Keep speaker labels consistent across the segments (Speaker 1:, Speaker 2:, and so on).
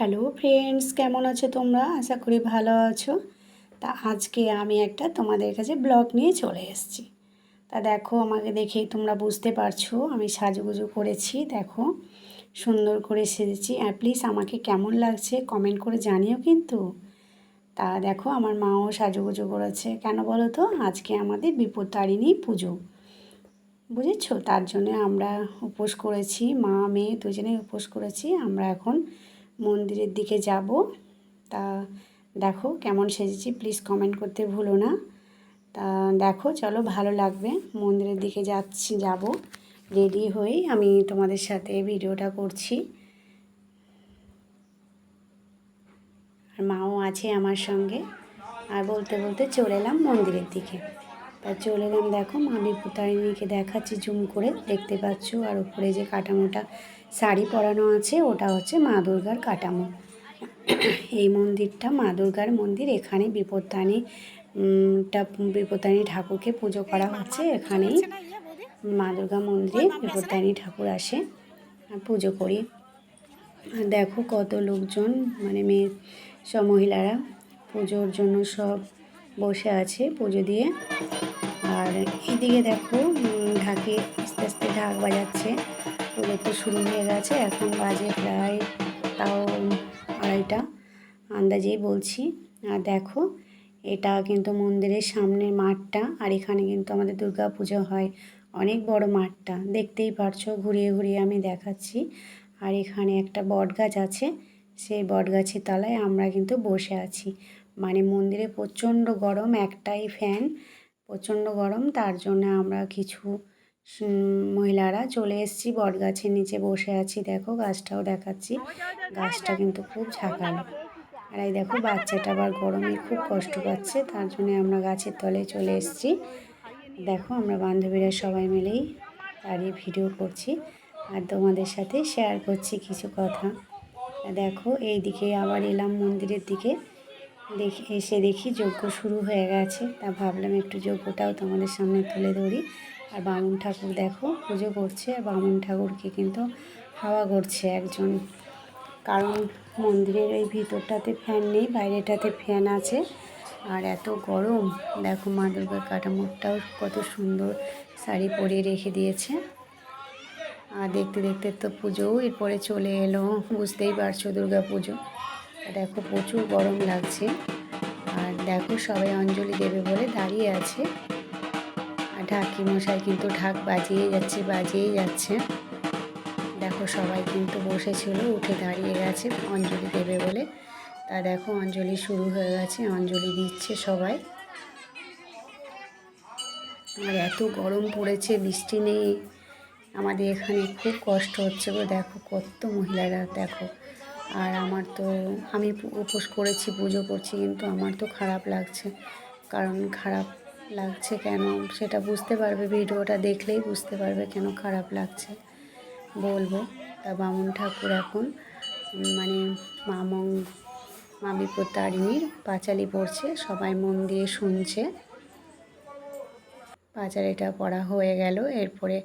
Speaker 1: Hello friends কেমন আছো তোমরা? আশা করি ভালো আছো। তা আজকে আমি একটা তোমাদের কাছে ব্লগ নিয়ে চলে এসেছি। তা দেখো, আমাকে দেখেই তোমরা বুঝতে পারছ, আমি সাজুগুজু করেছি। দেখো, সুন্দর করে সেজেছি। আর প্লিজ আমাকে কেমন লাগছে কমেন্ট করে জানিও কিন্তু। তা দেখো, আমার মাও সাজুগুজু করেছে। কেন বলো তো? আজকে আমাদের বিপত্তারিণী পুজো। বুঝেছ? তার জন্য আমরা উপোস করেছি, মা, মেয়ে দুজনেই উপোস করেছি। আমরা এখন মন্দিরের দিকে যাব। তা দেখো কেমন সেজেছি প্লিজ কমেন্ট করতে ভুলো না। তা দেখো, চলো ভালো লাগবে, মন্দিরের দিকে যাচ্ছি, যাব। রেডি হয়ে আমি তোমাদের সাথে ভিডিওটা করছি। আর মাও আছে আমার সঙ্গে। আর বলতে বলতে চলে এলাম মন্দিরের দিকে। তা চলে এলাম, দেখো মা বিপতারিণীকে দেখাচ্ছি, জুম করে দেখতে পাচ্ছ। আর উপরে যে কাটামোটা শাড়ি পরানো আছে, ওটা হচ্ছে মা দুর্গার কাটামো এই মন্দিরটা মা দুর্গার মন্দির, এখানে বিপত্তানি টা বিপত্তানি ঠাকুরকে পুজো করা হচ্ছে, এখানেই মা দুর্গা মন্দিরে বিপত্তানি ঠাকুর আসে পুজো করি। দেখো কত লোকজন মানে মেয়ে সব মহিলারা পুজোর জন্য সব বসে আছে, পুজো দিয়ে। আর এইদিকে দেখো ঢাকে আস্তে আস্তে ঢাক বাজাচ্ছে। পুজো তো শুরু হয়ে গেছে, এখন বাজে প্রায় তাও আড়াইটা। আন্দাজেই বলছি। আর দেখো, এটা কিন্তু মন্দিরের সামনের মাঠটা, আর এখানে কিন্তু আমাদের দুর্গা পুজো হয়। অনেক বড় মাঠটা, দেখতেই পারছ, ঘুরিয়ে ঘুরিয়ে আমি দেখাচ্ছি। আর এখানে একটা বট গাছ আছে, সেই বট গাছের তলায় আমরা কিন্তু বসে আছি। মানে মন্দিরে প্রচণ্ড গরম, একটাই ফ্যান প্রচণ্ড গরম, তার জন্য আমরা কিছু মহিলারা চলে এসেছি বট গাছের নিচে বসে আছি। দেখো, গাছটাও দেখাচ্ছি। গাছটা কিন্তু খুব ঝাঁকালো। আর এই দেখো, বাচ্চাটা আবার গরমে খুব কষ্ট পাচ্ছে, তার জন্য আমরা গাছের তলে চলে এসেছি। দেখো, আমরা বান্ধবীরা সবাই মিলেই দাঁড়িয়ে ভিডিও করছি আর তোমাদের সাথে শেয়ার করছি কিছু কথা। দেখো এই দিকে আবার এলাম মন্দিরের দিকে। দেখি, এসে দেখি যজ্ঞ শুরু হয়ে গেছে। তা ভাবলাম একটু যজ্ঞটাও তোমাদের সামনে তুলে ধরি। আর বামুন ঠাকুর দেখো, পুজো করছে। আর বামুন ঠাকুরকে কিন্তু হাওয়া করছে একজন। কারণ মন্দিরের এই ভিতরটাতে ফ্যান নেই, বাইরেটাতে ফ্যান আছে। আর এত গরম। দেখো মা দুর্গার কাঠামোটাও কত সুন্দর শাড়ি পরিয়ে রেখে দিয়েছে। আর দেখতে দেখতে তো পুজোও এরপরে চলে এলো। বুঝতেই পারছ দুর্গা পুজো। দেখো প্রচুর গরম লাগছে। আর দেখো সবাই অঞ্জলি দেবে বলে দাঁড়িয়ে আছে। আর ঢাকি মশাই কিন্তু ঢাক বাজিয়ে যাচ্ছে বাজিয়ে যাচ্ছে। দেখো সবাই কিন্তু বসেছিল, উঠে দাঁড়িয়ে গেছে, অঞ্জলি দেবে বলে। তা দেখো অঞ্জলি শুরু হয়ে গেছে, অঞ্জলি দিচ্ছে সবাই। আর এত গরম পড়েছে, বৃষ্টি নেই। আমাদের এখানে খুব কষ্ট হচ্ছে গো, দেখো কত মহিলারা, দেখো। আর আমার তো, আমি উপোস করেছি, পুজো করছি, কিন্তু আমার তো খারাপ লাগছে। কারণ খারাপ লাগছে কেন? সেটা বুঝতে পারবে, ভিডিওটা দেখলেই বুঝতে পারবে কেন খারাপ লাগছে। বলব, তা বামুন ঠাকুর এখন মানে মামং মা বিপত্তারিণীর পাঁচালি পড়ছে, সবাই মন দিয়ে শুনছে। পাঁচালিটা পড়া হয়ে গেল, এরপরে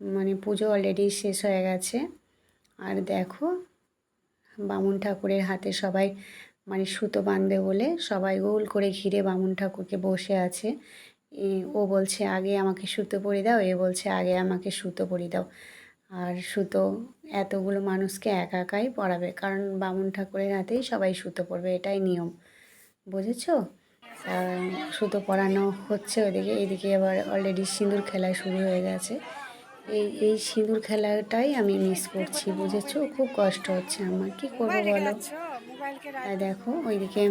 Speaker 1: মানে পুজো অলরেডি শেষ হয়ে গেছে। আর দেখো বামুন ঠাকুরের হাতে সবাই মানে সুতো বাঁধবে বলে সবাই গোল করে ঘিরে বামুন ঠাকুরকে বসে আছে। ও বলছে, আগে আমাকে সুতো পরে দাও। এ বলছে, আগে আমাকে সুতো পরি দাও। আর সুতো, এতগুলো মানুষকে একা একাই পরাবে, কারণ বামুন ঠাকুরের হাতেই সবাই সুতো পরবে, এটাই নিয়ম। বুঝেছ? সুতো পরানো হচ্ছে ওদিকে এদিকে আবার অলরেডি সিঁদুর খেলা শুরু হয়ে গেছে। এই এই সিঁদুর খেলাটাই আমি মিস করছি বুঝেছ? খুব কষ্ট হচ্ছে আমার। কি করব বলো? তাই দেখো ওইদিকে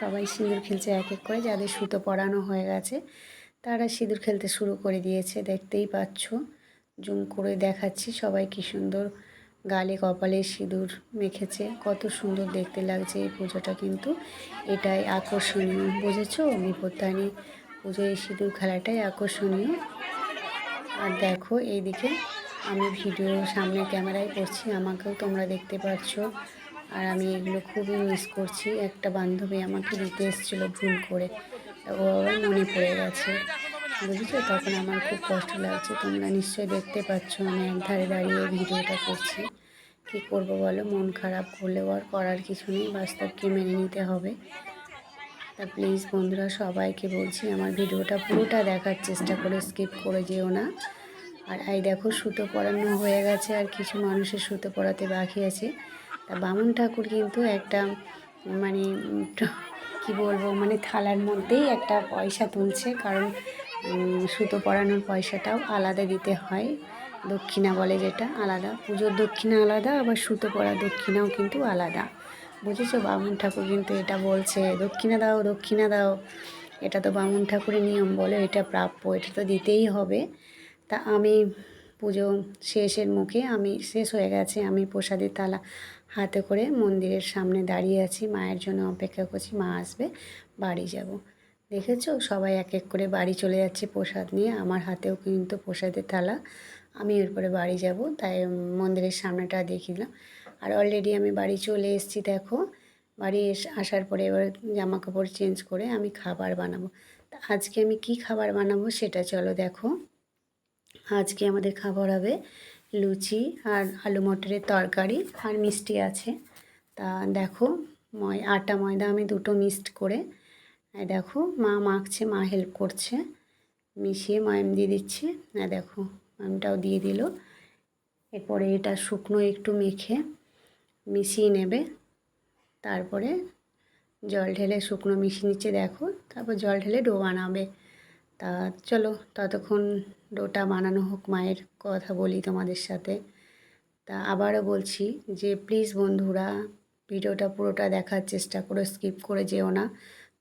Speaker 1: সবাই সিঁদুর খেলছে এক এক করে যাদের সুতো পরানো হয়ে গেছে তারা সিঁদুর খেলতে শুরু করে দিয়েছে দেখতেই পাচ্ছ। জুম করে দেখাচ্ছি সবাই কি সুন্দর গালে কপালে সিঁদুর মেখেছে কত সুন্দর দেখতে লাগছে এই পুজোটা কিন্তু। এটাই আকর্ষণীয় বুঝেছ? বিপত্তানি পুজো এই সিঁদুর খেলাটাই আকর্ষণীয়। আর দেখো এইদিকে আমি ভিডিও সামনে ক্যামেরায় করছি, আমাকেও তোমরা দেখতে পাচ্ছ আর আমি এগুলো খুবই মিস করছি। একটা বান্ধবী আমাকে দিতে এসেছিল ভুল করে, ও আবার মনে পড়ে গেছে। বুঝেছ? তখন আমার খুব কষ্ট লাগছে। তোমরা নিশ্চয়ই দেখতে পাচ্ছ আমি এক ধারে দাঁড়িয়ে ভিডিওটা করছি। কী করব বলো? মন খারাপ করলেও আর করার কিছু নেই, বাস্তবকে মেনে নিতে হবে। তা প্লিজ বন্ধুরা, সবাইকে বলছি আমার ভিডিওটা পুরোটা দেখার চেষ্টা করে স্কিপ করে যেও না। আর এই দেখো, সুতো পরানো হয়ে গেছে আর কিছু মানুষের সুতো পরাতে বাকি আছে। তা বামুন ঠাকুর কিন্তু একটা মানে কি বলব মানে থালার মধ্যেই একটা পয়সা তুলছে, কারণ সুতো পরানোর পয়সাটাও আলাদা দিতে হয়। দক্ষিণা বলে যেটা আলাদা। পুজোর দক্ষিণা আলাদা, আবার সুতো পরা দক্ষিণাও কিন্তু আলাদা। বুঝেছ? বামুন ঠাকুর কিন্তু এটা বলছে, দক্ষিণা দাও দক্ষিণা দাও। এটা তো বামুন ঠাকুরের নিয়ম বলে, এটা প্রাপ্য, এটা তো দিতেই হবে। তা আমি পুজো শেষের মুখে, আমি শেষ হয়ে গেছে, আমি প্রসাদের তালা হাতে করে মন্দিরের সামনে দাঁড়িয়ে আছি, মায়ের জন্য অপেক্ষা করছি, মা আসবে, বাড়ি যাব। দেখেছ? সবাই এক এক করে বাড়ি চলে যাচ্ছে প্রসাদ নিয়ে, আমার হাতেও কিন্তু প্রসাদের থালা আমি এরপরে বাড়ি যাব। তাই মন্দিরের সামনেটা দেখিলাম আর অলরেডি আমি বাড়ি চলে এসেছি, দেখো। বাড়ি এসে আসার পরে এবার জামা কাপড় চেঞ্জ করে আমি খাবার বানাবো। তা আজকে আমি কি খাবার বানাবো সেটা চলো দেখো। আজকে আমাদের খাবার হবে লুচি আর আলু মটরের তরকারি আর মিষ্টি আছে। তা দেখো, ময়, আটা ময়দা আমি দুটো মিক্সড করে দেখো, মা মাখছে, মা হেল্প করছে। মিশিয়ে ময়াম দিয়ে দিচ্ছে। না দেখো, ময়ামটাও দিয়ে দিল। এরপরে এটা শুকনো একটু মেখে মিশিয়ে নেবে। তারপরে জল ঢেলে শুকনো মিশিয়ে নিচ্ছে, দেখো। তারপর জল ঢেলে ডো বানাবে। তা চলো ততক্ষণ ডোটা বানানো হোক, মায়ের কথা বলি তোমাদের সাথে। তা আবারও বলছি যে প্লিজ বন্ধুরা, ভিডিওটা পুরোটা দেখার চেষ্টা করো স্কিপ করে যেও না।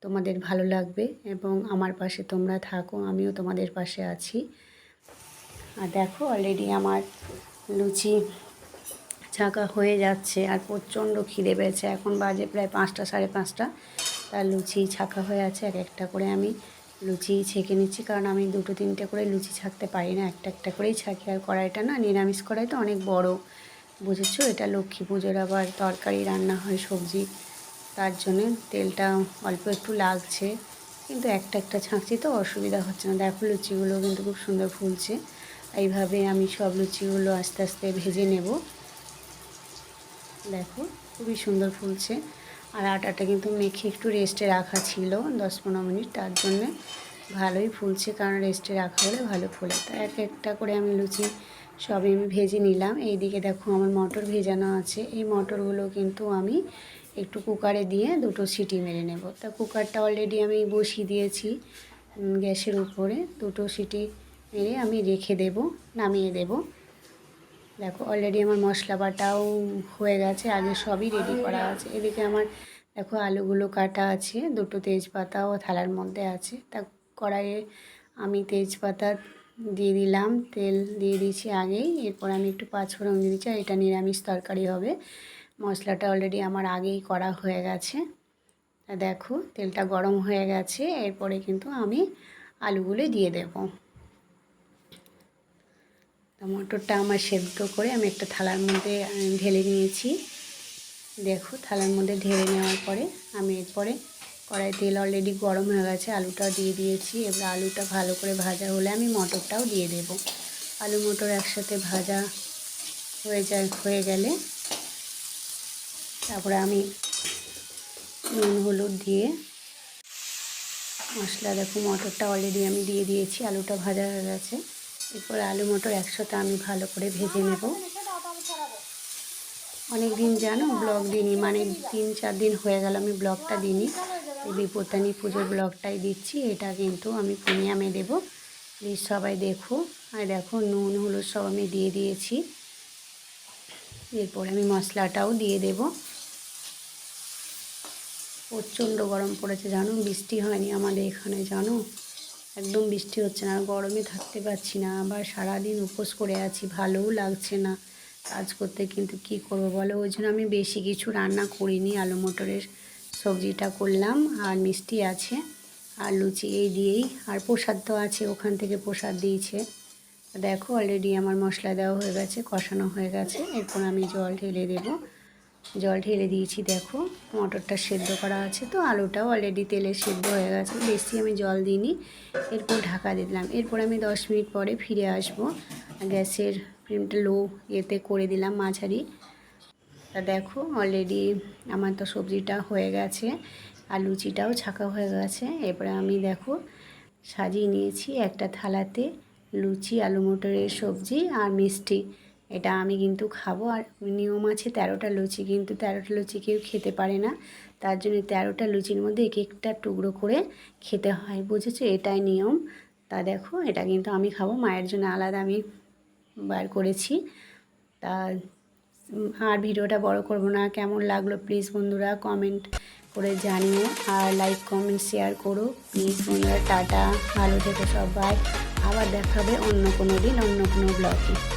Speaker 1: তোমাদের ভালো লাগবে এবং আমার পাশে তোমরা থাকো, আমিও তোমাদের পাশে আছি। আর দেখো অলরেডি আমার লুচি ছাঁকা হয়ে যাচ্ছে আর প্রচণ্ড খিদে পেয়েছে। এখন বাজে প্রায় পাঁচটা, সাড়ে পাঁচটা। তার লুচি ছাঁকা হয়ে আছে, এক একটা করে আমি লুচি ছেঁকে নিচ্ছি। কারণ আমি দুটো, তিনটে করে লুচি ছাঁকতে পারি না। একটা একটা করেই ছাঁকি। আর কড়াইটা না, নিরামিষ কড়াই তো অনেক বড়। বুঝেছ? এটা লক্ষ্মী পুজোর আবার তরকারি, রান্না হয় সবজি। তার জন্যে তেলটা অল্প একটু লাগছে। কিন্তু একটা একটা ছাঁকছি তো, অসুবিধা হচ্ছে না। দেখো লুচিগুলো কিন্তু খুব সুন্দর ফুলছে। এইভাবে আমি সব লুচিগুলো আস্তে আস্তে ভেজে নেব। দেখো, খুবই সুন্দর ফুলছে। আর আটাটা কিন্তু মেখে একটু রেস্টে রাখা ছিল, দশ পনেরো মিনিট। তার জন্যে ভালোই ফুলছে, কারণ রেস্টে রাখা হলে ভালো ফুলে। তা এক একটা করে আমি লুচি সবই আমি ভেজে নিলাম। এই দিকে দেখো আমার মটর ভেজানো আছে। এই মটরগুলো কিন্তু আমি একটু কুকারে দিয়ে দুটো সিটি মেরে নেব। তা কুকারটা অলরেডি আমি বসিয়ে দিয়েছি গ্যাসের উপরে। দুটো সিটি মেরে আমি রেখে দেব, নামিয়ে দেব। দেখো অলরেডি আমার মশলা বাটাও হয়ে গেছে, আগে সবই রেডি করা আছে। এদিকে আমার, দেখো, আলুগুলো কাটা আছে, দুটো তেজপাতাও থালার মধ্যে আছে। তা কড়াইয়ে আমি তেজপাতা দিয়ে দিলাম, তেল দিয়ে দিয়েছি আগেই। এরপর আমি একটু পাঁচফোড়ন দিয়ে দিচ্ছি, আর এটা নিরামিষ তরকারি হবে। মশলাটা অলরেডি আমার আগেই করা হয়ে গেছে। দেখো, তেলটা গরম হয়ে গেছে, এরপরে কিন্তু আমি আলুগুলো দিয়ে দেবো। তা মটরটা আমার সেদ্ধ করে আমি একটা থালার মধ্যে ঢেলে নিয়েছি। দেখো, থালার মধ্যে ঢেলে নেওয়ার পরে আমি এরপরে কড়াই তেল অলরেডি গরম হয়ে গেছে, আলুটাও দিয়ে দিয়েছি। এবার আলুটা ভালো করে ভাজা হলে আমি মটরটাও দিয়ে দেব। আলু মটর একসাথে ভাজা হয়ে যায়, হয়ে গেলে তারপরে আমি নুন, হলুদ দিয়ে মশলা, দেখো মটরটা অলরেডি আমি দিয়ে দিয়েছি, আলুটা ভাজা হয়ে গেছে। এরপর আলু মটর একসাথে আমি ভালো করে ভেজে নেব। অনেক দিন জানো ব্লগ দিইনি মানে তিন চার দিন হয়ে গেল আমি ব্লগটা দিইনি। এই বিপত্তানি পুজোর ব্লগটাই দিচ্ছি, এটা কিন্তু আমি প্রিমিয়ামে দেবো। প্লিজ সবাই দেখো। আর দেখো, নুন, হলুদ সব আমি দিয়ে দিয়েছি। এরপর আমি মশলাটাও দিয়ে দেবো। প্রচণ্ড গরম পড়েছে জানো, বৃষ্টি হয়নি আমাদের এখানে, জানো? একদম বৃষ্টি হচ্ছে না, গরমে থাকতে পারছি না, আবার সারাদিন উপোস করে আছি, ভালোও লাগছে না কাজ করতে, কিন্তু কি করব বলো? ওই জন্য আমি বেশি কিছু রান্না করিনি, আলু মটরের সবজিটা করলাম, আর মিষ্টি আছে, আর লুচি এই দিয়েই, আর প্রসাদ তো আছে, ওখান থেকে প্রসাদ দিয়েছে। দেখো অলরেডি আমার মশলা দেওয়া হয়ে গেছে, কষানো হয়ে গেছে, এরপর আমি জল ঢেলে দেবো। জল ঢেলে দিয়েছি, দেখো। মটরটা সেদ্ধ করা আছে তো, আলুটাও অলরেডি তেলে সেদ্ধ হয়ে গেছে। বেশি আমি জল দিইনি, এরপর ঢাকা দিলাম। এরপর আমি দশ মিনিট পরে ফিরে আসব। গ্যাসের ফ্লেমটা লো ইয়েতে করে দিলাম মাঝারি। তা দেখো অলরেডি আমার তো সবজিটা হয়ে গেছে, আর লুচিটাও ছাকা হয়ে গেছে। এরপরে আমি দেখো, সাজিয়ে নিয়েছি একটা থালাতে লুচি, আলু মটরের সবজি আর মিষ্টি। এটা আমি কিন্তু খাব। আর নিয়ম আছে তেরোটা লুচি, কিন্তু তেরোটা লুচি কেউ খেতে পারে না। তার জন্য তেরোটা লুচির মধ্যে এক একটা টুকরো করে খেতে হয়, বুঝেছ? এটাই নিয়ম। তা দেখো, এটা কিন্তু আমি খাব। মায়ের জন্য আলাদা আমি বার করেছি। তা আর ভিডিওটা বড় করব না। কেমন লাগল প্লিজ বন্ধুরা কমেন্ট করে জানিও। আর লাইক, কমেন্ট, শেয়ার করো। প্লিজ বন্ধুরা, টাটা। ভালো থেকো সবাই। আবার দেখাবে অন্য কোনো দিন, অন্য কোনো ব্লগে।